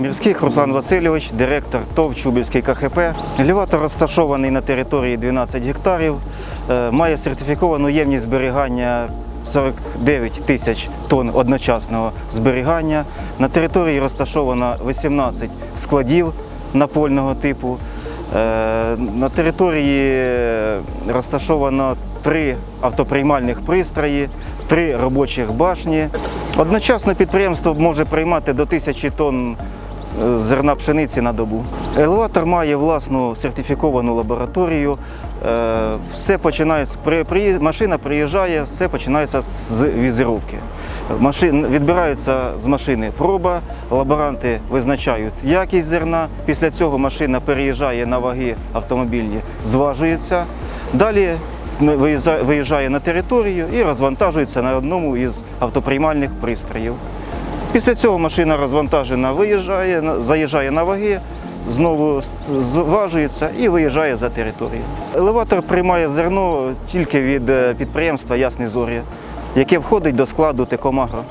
Мірських Руслан Васильович, директор ТОВ Чубівський КХП. Елеватор розташований на території 12 гектарів, е, має сертифіковану ємність зберігання 49 тисяч тонн одночасного зберігання. На території розташовано 18 складів напольного типу. Е, На території розташовано три автоприймальних пристрої, три робочих башні. Одночасно підприємство може приймати до тисячі тонн зерна пшениці на добу. Елеватор має власну сертифіковану лабораторію. Е, Все починається машина приїжджає, все починається з візировки. Машин, відбирається з машини проба, лаборанти визначають якість зерна. Після цього машина переїжджає на ваги автомобільні, зважується. Далі виїжджає на територію і розвантажується на одному із автоприймальних пристроїв. Після цього машина розвантажена, виїжджає, заїжджає на ваги, знову зважується і виїжджає за територію. Елеватор приймає зерно тільки від е, підприємства Ясні Зорі, яке входить до складу Текомагро.